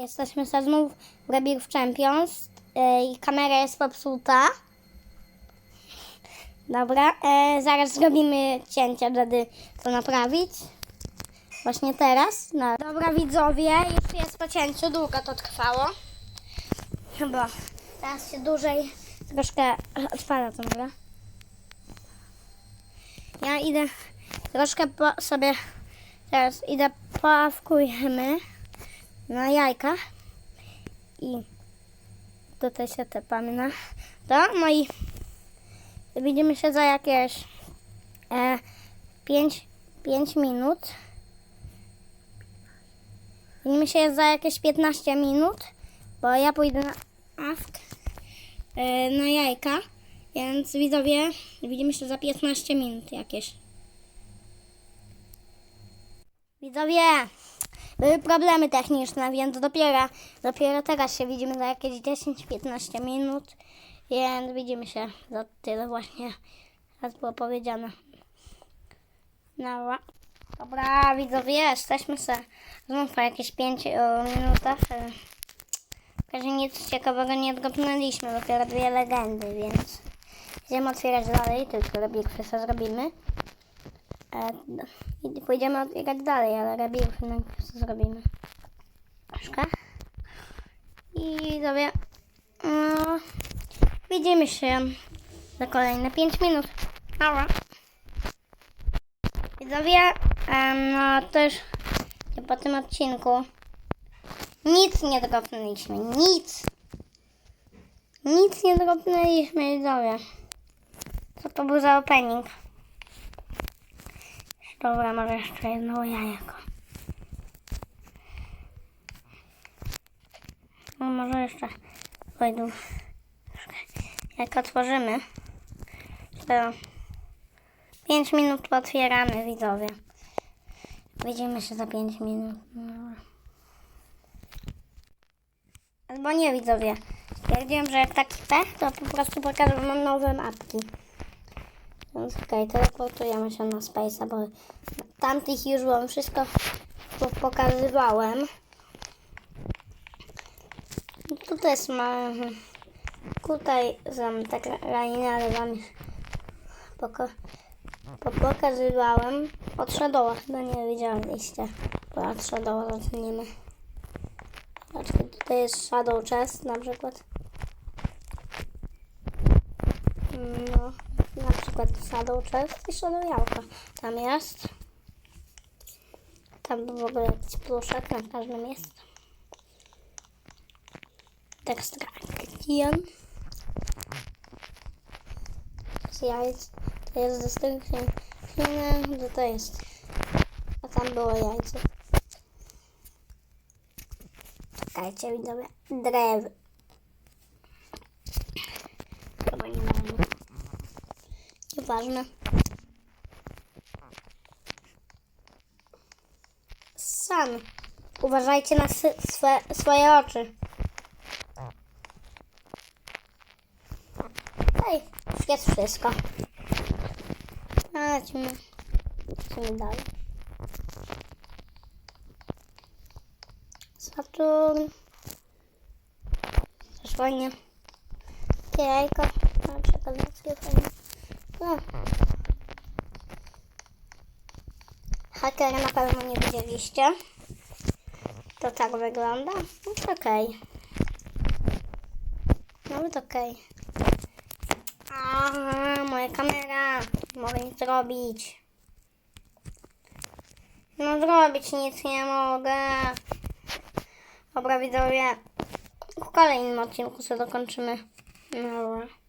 Jesteśmy sobie znów w Rebirth Champions e, i kamera jest popsuta. Dobra, e, zaraz zrobimy cięcie, żeby to naprawić. Właśnie teraz. No. Dobra widzowie, już jest po cięciu, długo to trwało. Chyba teraz się dłużej troszkę odpada to dobra. Ja idę troszkę po sobie, teraz idę poawkujemy na jajka i tutaj się tepamy na to, no i widzimy się za jakieś e, 5, 5 minut. Widzimy się za jakieś 15 minut, bo ja pójdę na awk, e, na jajka, więc widzowie, widzimy się za 15 minut jakieś. Widzowie, były problemy techniczne, więc dopiero, dopiero teraz się widzimy za jakieś 10-15 minut, więc widzimy się za tyle właśnie, jak było powiedziane. Dobra. Dobra, widzowie, jesteśmy se znów po jakieś 5 e, minutach. e. Razie nic ciekawego nie odgopnęliśmy, dopiero dwie legendy, więc idziemy otwierać dalej, tylko rebirfy sobie zrobimy. E, I pójdziemy otwierać dalej, ale rebirfy najpierw sobie zrobimy. Troszkę. I sobie no, widzimy się za kolejne 5 minut. Dobra. Widzowie, em, no już po tym odcinku nic nie dropnęliśmy, nic. Nic nie dropnęliśmy, widzowie. Co to był za opening? Dobra, może jeszcze jedno jajeko. No może jeszcze wejdą. Jak otworzymy, to 5 minut otwieramy, widzowie. Widzimy się za 5 minut. Albo nie, widzowie. Stwierdziłem, że jak taki pech, to po prostu pokażę wam nowe mapki. Więc okej, teleportujemy się na Space'a, bo tamtych już wam wszystko po- pokazywałem. Tutaj jest ma... Tutaj są te krainy, ale wam poko... po- pokazywałem. Od Shadowa chyba nie widzieliście. Bo od Shadowa zaczniemy. Zobaczcie, tutaj jest Shadow Chest na przykład. No, na przykład Shadow Chest i Shadow Jałka. Tam jest. Tam w ogóle jakiś pluszek na każdym jest. Z jajc. To jest destrukcja. No to jest. A tam było jajce. Czekajcie, widzowie. Drew. Chyba nie mamy. San. Uważajcie na swe, swoje oczy. Ej, już jest wszystko. A, Lecimy. Lecimy dalej. Saturn. Też fajnie. Jajko. No, fajnie. No. Hakera na pewno nie widzieliście. To tak wygląda. No to okej. Nawet okej. Aha, moja kamera. Mogę nic zrobić. No zrobić nic nie mogę. Dobra widzowie. W kolejnym odcinku sobie dokończymy. Dobra.